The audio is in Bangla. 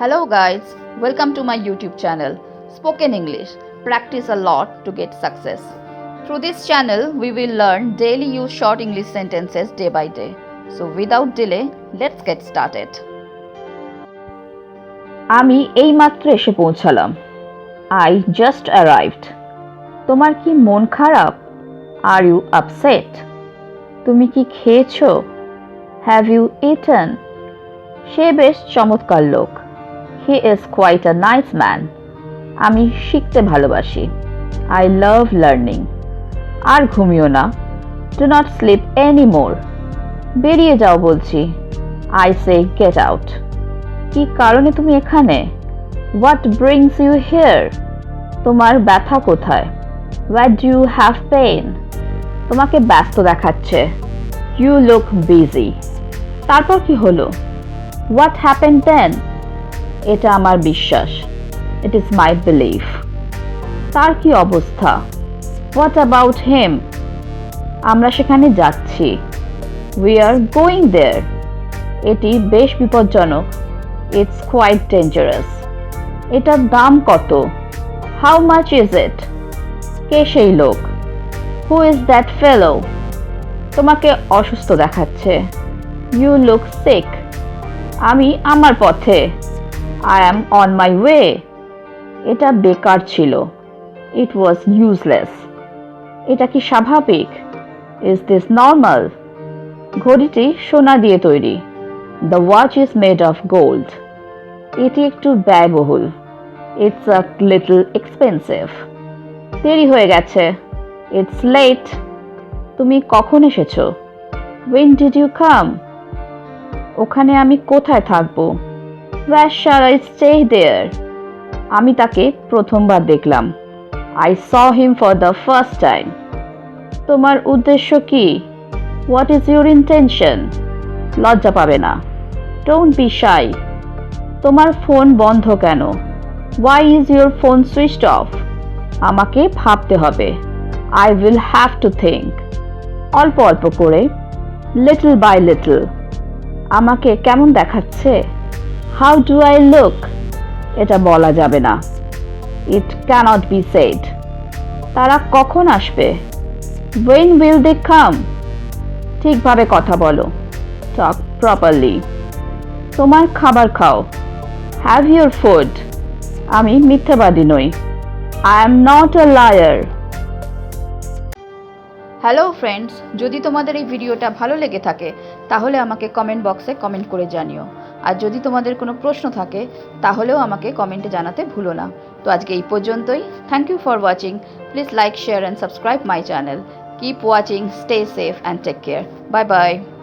Hello, guys. Welcome to my YouTube channel, Spoken English. Practice a lot to get success. Through this channel, we will learn daily use short English sentences day by day. So, without delay, let's get started. আমি এইমাত্র এসে পৌঁছালাম আই জাস্ট অ্যারাইভড তোমার কি মন খারাপ আর ইউ আপসেট তুমি কি খেয়েছো হ্যাভ ইউ ইটন সে বেশ চমৎকার লোক he is quite a nice man আমি শিখতে ভালোবাসি। আই লাভ লার্নিং আর ঘুমিও না। Do not sleep any more বেরিয়ে যাও বলছি। আই সে গেট আউট কি কারণে তুমি এখানে? হোয়াট ব্রিংস ইউ হিয়ার তোমার ব্যথা কোথায়? What do you have pain তোমাকে ব্যস্ত দেখাচ্ছে। ইউ লুক বিজি তারপর কি হলো? হোয়াট হ্যাপেন দেন এটা আমার বিশ্বাস। ইট ইজ মাই বিলিফ তার কি অবস্থা? হোয়াট অ্যাবাউট হেম আমরা সেখানে যাচ্ছি। উই আর গোয়িং দেয়ার এটি বেশ বিপজ্জনক। ইটস কোয়াইট ডেঞ্জারাস এটার দাম কত? হাউ মাচ ইজ ইট কে সেই লোক? হু ইজ দ্যাট ফেলো তোমাকে অসুস্থ দেখাচ্ছে। ইউ লুক সিক আমি আমার পথে। I am on my way এটা বেকার ছিল। ইট ওয়াজ ইউজলেস এটা কি স্বাভাবিক? ইজ দিস নর্মাল ঘড়িটি সোনা দিয়ে তৈরি। The watch is made of gold এটি একটু ব্যয়বহুল। ইটস আ লিটল এক্সপেন্সিভ দেরি হয়ে গেছে। ইটস লেট তুমি কখন এসেছ? ওয়েন ডিড ইউ কাম ওখানে আমি কোথায় থাকব? ওয়ার শাল আই স্টে দেয়ার আমি তাকে প্রথমবার দেখলাম। I saw him for the first time তোমার উদ্দেশ্য কি? হোয়াট ইজ ইউর ইন্টেনশন লজ্জা পাবে না। ডোন্ট বি শাই তোমার ফোন বন্ধ কেন? Why is your phone switched off আমাকে ভাবতে হবে। I will have to think অল্প অল্প করে লিটল বাই লিটল আমাকে কেমন দেখাচ্ছে? হাউ ডু আই লুক এটা বলা যাবে না। ইট ক্যানট বি সেড তারা কখন আসবে? ওয়েন উইল দে কাম ঠিকভাবে কথা বলো। টক প্রপারলি তোমার খাবার খাও। হ্যাভ ইউর ফুড আমি মিথ্যাবাদী নই। I am not a liar hello friends যদি তোমাদের এই ভিডিওটা ভালো লেগে থাকে, তাহলে আমাকে কমেন্ট বক্সে কমেন্ট করে জানিও। আর যদি তোমাদের কোনো প্রশ্ন থাকে, তাহলেও আমাকে কমেন্টে জানাতে ভুলো না। তো আজকে এই পর্যন্তই। Thank you for watching please like share and subscribe my channel keep watching stay safe and take care bye bye